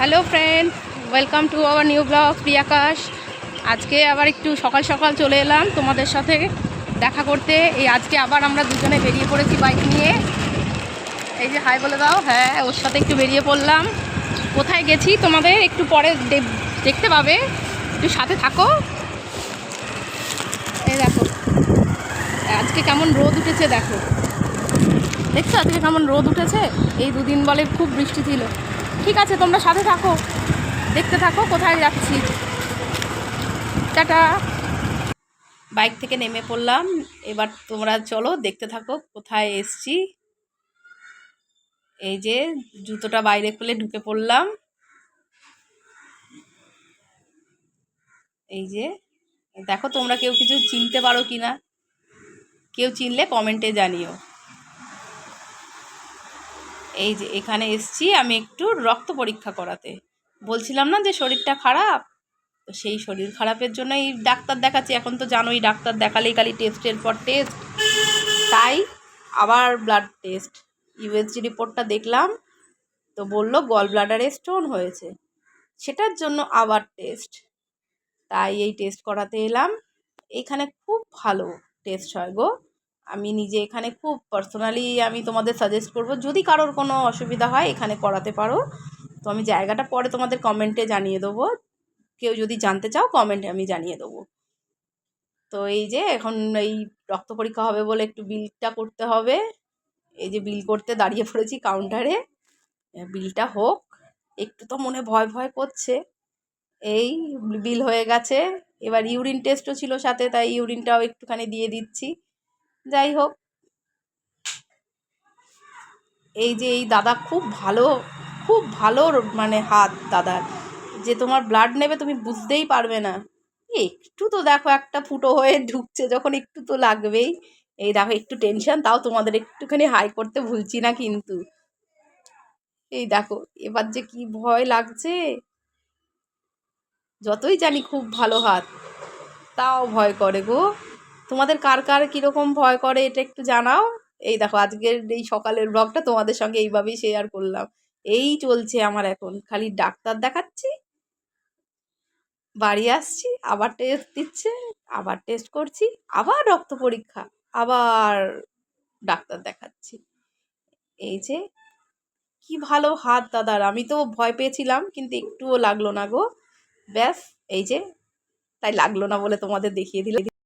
Hello friend, welcome to our new blog, Priyakash. আজকে আবার একটু সকাল সকাল চলে এলাম তোমাদের সাথে দেখা করতে। এই আজকে আবার আমরা দুজনে বেরিয়ে পড়েছি বাইক নিয়ে। এই যে হাই বলে দাও। হ্যাঁ ওর সাথে একটু বেরিয়ে পড়লাম। কোথায় গেছি তোমাদের একটু পরে দেখতে পাবে। একটু সাথে থাকো। এই দেখো, আজকে কেমন রোদ উঠেছে দেখো। দেখছ আজকে কেমন রোদ উঠেছে? এই দুদিন বলে খুব বৃষ্টি ছিল। ঠিক আছে, তোমরা সাথে থাকো। দেখতে থাকো, কোথায় যাচ্ছি। টাটা। বাইক থেকে নেমে পড়লাম। এবার তোমরা চলো, দেখতে থাকো, কোথায় এসছি। এই যে, জুতোটা বাইরে খুলে ঢুকে পড়লাম। এই যে, দেখো তোমরা কেউ কিছু চিনতে পারো কি না কেউ চিনলে কমেন্টে জানিও। এই যে এখানে এসছি আমি একটু রক্ত পরীক্ষা করাতে। বলছিলাম না যে শরীরটা খারাপ? তো সেই শরীর খারাপের জন্য এই ডাক্তার দেখাচ্ছি। এখন তো জানোই ডাক্তার দেখালেই খালি টেস্টের পর টেস্ট তাই আবার ব্লাড টেস্ট ইউএসজি রিপোর্টটা দেখলাম, তো বলল গল ব্লাডারে স্টোন হয়েছে। সেটার জন্য আবার টেস্ট তাই এই টেস্ট করাতে এলাম। এখানে খুব ভালো টেস্ট হয় গো। আমি নিজে এখানে খুব পার্সোনালি আমি তোমাদের সাজেস্ট করব, যদি কারোর কোনো অসুবিধা হয় এখানে করাতে পারো। তো আমি জায়গাটা পরে তোমাদের কমেন্টে জানিয়ে দেবো। কেউ যদি জানতে চাও কমেন্টে আমি জানিয়ে দেবো। তো এই যে এখন এই রক্ত পরীক্ষা হবে বলে একটু বিলটা করতে হবে। এই যে বিল করতে দাঁড়িয়ে পড়েছি কাউন্টারে বিলটা হোক। একটু তো মনে ভয় ভয় করছে। এই বিল হয়ে গেছে। এবার ইউরিন টেস্টও ছিল সাথে, তাই ইউরিনটাও একটুখানি দিয়ে দিচ্ছি। যাই হোক। এই যে এই দাদা খুব ভালো খুব ভালো মানে হাত দাদার যে তোমার ব্লাড নেবে তুমি বুঝতেই পারবে না। একটু তো দেখো একটা ফুটো হয়ে ঢুকছে যখন একটু তো লাগবেই। এই দেখো একটু টেনশন তাও তোমাদের একটুখানি হাই করতে ভুলছি না কিন্তু। এই দেখো, এবার যে কি ভয় লাগছে। যতই জানি খুব ভালো হাত, তাও ভয় করে গো। তোমাদের কার কার কীরকম ভয় করে এটা একটু জানাও। এই দেখো, আজকের এই সকালের ব্লগটা তোমাদের সঙ্গে এইভাবেই শেয়ার করলাম। এই চলছে আমার এখন। খালি ডাক্তার দেখাচ্ছি, বাড়ি আসছি, আবার টেস্ট দিচ্ছে, আবার টেস্ট করছি, আবার রক্ত পরীক্ষা, আবার ডাক্তার দেখাচ্ছি। এই যে, কি ভালো হাত দাদার। আমি তো ভয় পেয়েছিলাম, কিন্তু একটুও লাগল না গো। ব্যাস, এই যে, তাই লাগল না বলে তোমাদের দেখিয়ে দিলে